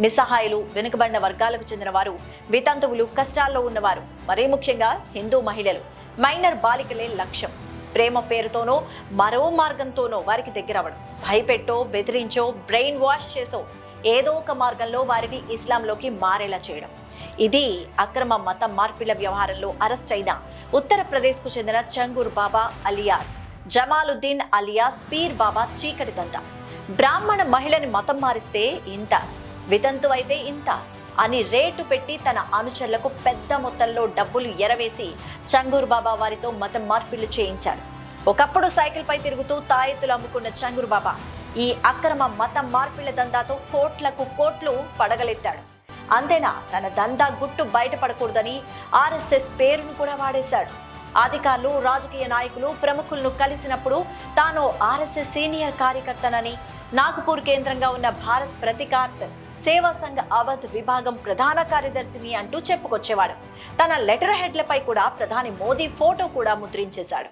నిస్సహాయులు వెనుకబడిన వర్గాలకు చెందిన వారు వితంతువులు కష్టాల్లో ఉన్నవారు మరీ ముఖ్యంగా హిందూ మహిళలు. మైనర్ బాలికలే లక్ష్యం. ప్రేమ పేరుతోనో మరో మార్గంతోనో వారికి దగ్గరవడం భయపెట్టో బెదిరించో బ్రెయిన్ వాష్ చేసో ఏదో ఒక మార్గంలో వారిని ఇస్లాంలోకి మారేలా చేయడం. ఇది అక్రమ మత మార్పిల వ్యవహారంలో అరెస్ట్ అయిన ఉత్తరప్రదేశ్కు చెందిన Changur Baba alias Jamaluddin alias peer Baba చీకటి దంత. బ్రాహ్మణ మహిళని మతం మారిస్తే ఇంత. వితంతు అయితే ఇంత అని రేటు పెట్టి తన అనుచరులకు పెద్ద మొత్తంలో డబ్బులు ఎరవేసి చంగూరు బాబా వారితో మతం మార్పిళ్ళు చేయించాడు ఒకప్పుడు సైకిల్ పై తిరుగుతూ తాయెత్తులు అమ్ముకున్న చంగూరు బాబా ఈ అక్రమ మతం మార్పిళ్ళ దందాతో కోట్లకు కోట్లు పడగలెత్తాడు. అంతేనా తన దందా గుట్టు బయటపడకూడదని ఆర్ఎస్ఎస్ పేరును కూడా వాడేశాడు. అధికారులు రాజకీయ నాయకులు ప్రముఖులను కలిసినప్పుడు తాను ఆర్ఎస్ఎస్ సీనియర్ కార్యకర్తనని నాగపూర్ కేంద్రంగా ఉన్న భారత్ ప్రతికార్త్ సేవా సంఘ అవధ్ విభాగం ప్రధాన కార్యదర్శిని అంటూ చెప్పుకొచ్చేవాడు. తన లెటర్ హెడ్లపై కూడా ప్రధాని మోదీ ఫోటో కూడా ముద్రించేశాడు.